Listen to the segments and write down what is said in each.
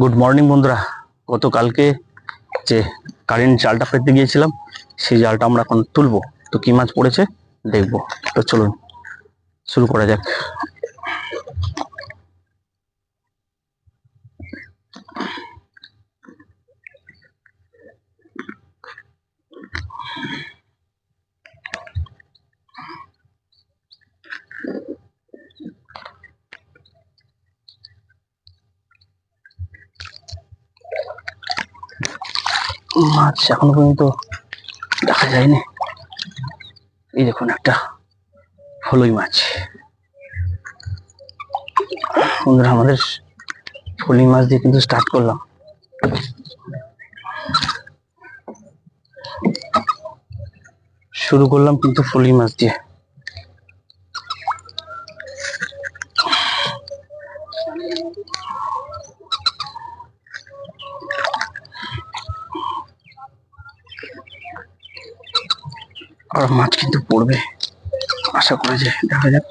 Good morning বন্ধুরা। গতকালকে যে কারেন্ট জালটা পেতে গিয়েছিলাম, সেই জালটা আমরা এখন তুলবো। তো কি মাছ পড়েছে, দেখব। তো চলুন, শুরু করা যাক। মাছ এখনও পর্যন্ত দেখা যায়নি। এই দেখুন একটা ফলই মাছ। বন্ধুরা, আমাদের ফলই মাছ দিয়ে কিন্তু স্টার্ট করলাম। শুরু করলাম কিন্তু ফলই মাছ দিয়ে। আর মাছ কিন্তু পড়বে। আশা করা যায় দেখা যাক।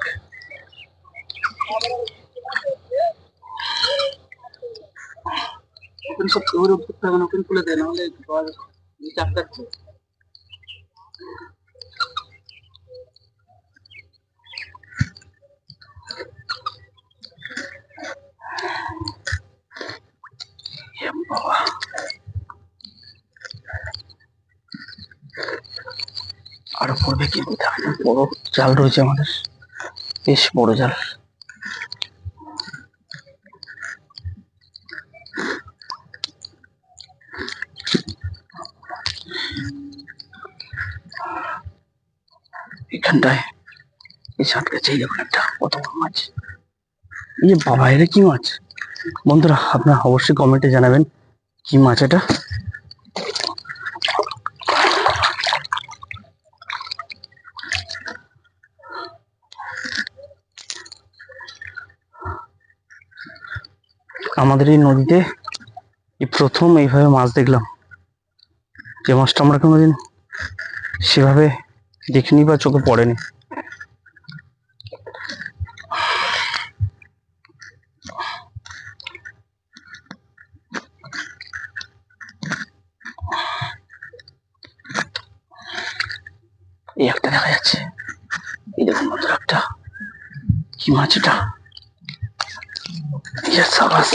ওপেন সব ওপেন খুলে দেয় নাহলে জল পড়বে যাক বড় জাল রয়েছে আমাদের। বেশ বড় জাল। এখানটায় এই একটা, কত বড় মাছ। এই বাবা কি মাছ? বন্ধুরা, আপনারা অবশ্যই কমেন্টে জানাবেন কি মাছ এটা। আমাদের এই নদীতে এই প্রথম এইভাবে মাছ দেখলাম। যে মাছটা আমরা কোনোদিন সেভাবে দেখিনি বা চোখে পড়েনি। এই একটা দেখা যাচ্ছে। এই দেখুন বন্ধুরা, একটা কি মাছ এটা? ইয়ে সাবাস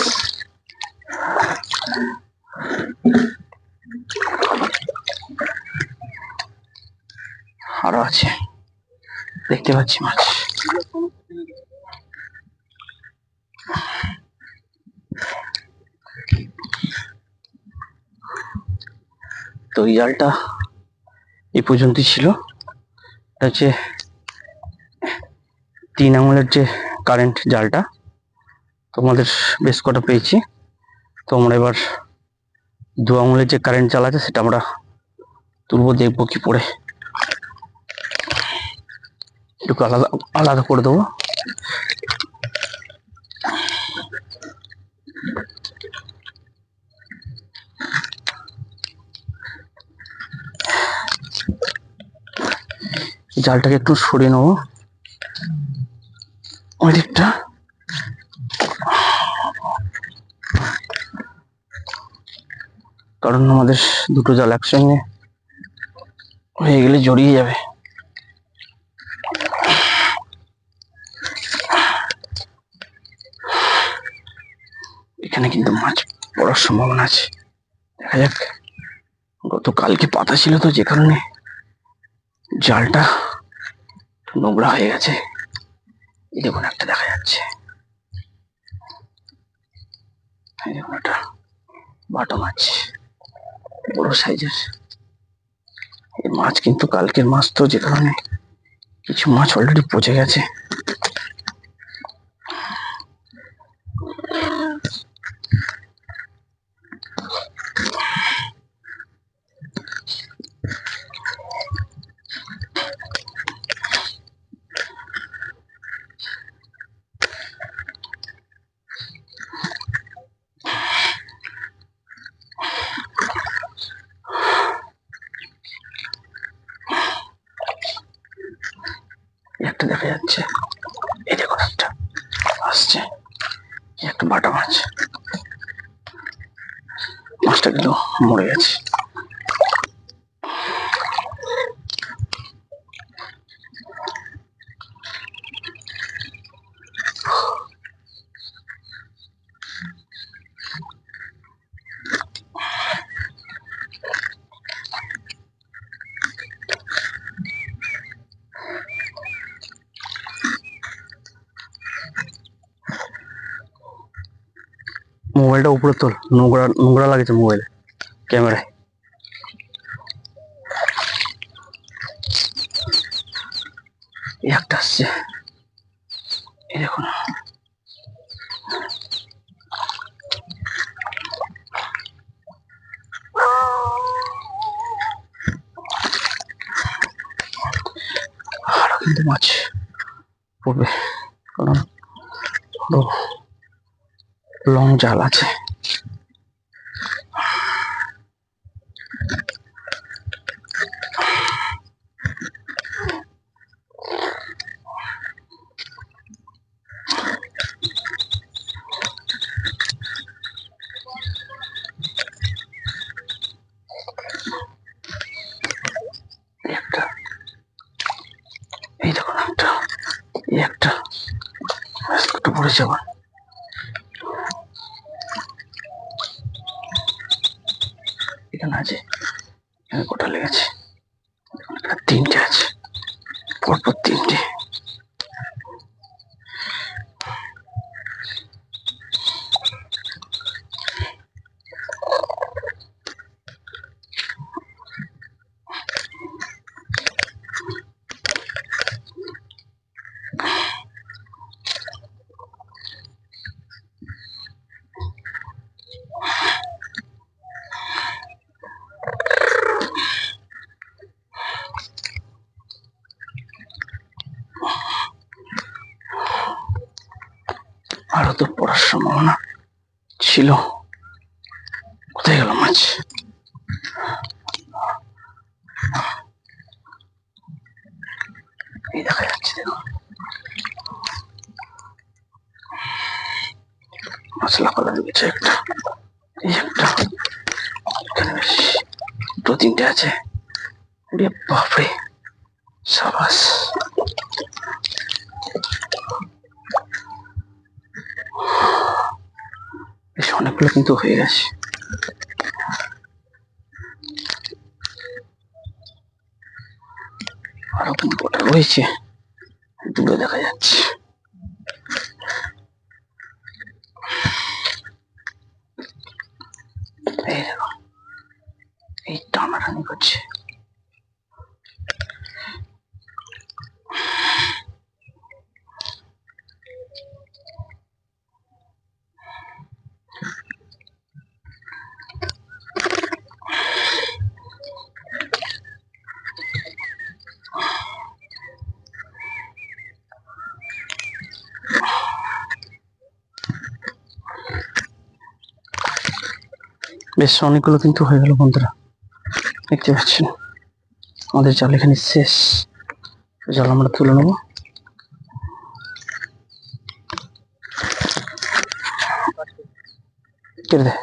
আরও আছে। দেখতে পাচ্ছি মাছ। তো এই জালটা এই পর্যন্তই ছিল। হচ্ছে তিন আঙুলের যে কারেন্ট জালটা। তোমাদের বেশ কটা পেয়েছি। তো আমরা এবার দু আঙুলের যে কারেন্ট জাল আছে, সেটা আমরা তুলবো, দেখব কি পড়ে। একটু আলাদা আলাদা করে দেবো। জালটাকে একটু সরিয়ে নেব। কারণ আমাদের দুটো জাল একসঙ্গে হয়ে গেলে জড়িয়ে যাবে। এখানে কিন্তু মাছ পড়ার সম্ভাবনা আছে। দেখা যাক, গতকালকে পাতা ছিল তো যে কারণে জালটা নোংরা হয়ে গেছে। এই দেখুন, একটা দেখা যাচ্ছে। বাটা মাছ। বড় সাইজের। এই মাছ কিন্তু কালকের মাছ তো যে কারণে কিছু মাছ অলরেডি পচে গেছে। একটা বাটা মাছ। মাছটা কিন্তু মরে গেছে। মোবাইলটা উপরে তোল, নোংরা নোংরা লাগছে মোবাইলে, ক্যামেরায়। একটা আসছে। আরও কিন্তু মাছ পড়বে। কারণ লং জাল আছে। এই দেখুন একটা। একটু পড়েছে আবার এখানে আছে এখানে গোটা লেগেছে দেখুন এখানে তিনটে আছে পরপর তিনটে আরও তো পড়ার সম্ভাবনা ছিল। কোথায় গেল মাছ? এই দেখা যাচ্ছে দেখুন মাছ লাফালা ঢুকেছে একটা, এই একটা। বেশ দু তিনটে আছে বাপরে সাবাস বেশ অনেকগুলো কিন্তু হয়ে গেছে। আরও কিন্তু কটা রয়েছে। দূরে দেখা যাচ্ছে। এই দেখো, এই টানাটানি করছে। বেশ, অনেকগুলো কিন্তু হয়ে গেল বন্ধুরা। দেখতে পাচ্ছেন? আমাদের জাল এখানে শেষ। জাল আমরা তুলে নেব। কেটে দে।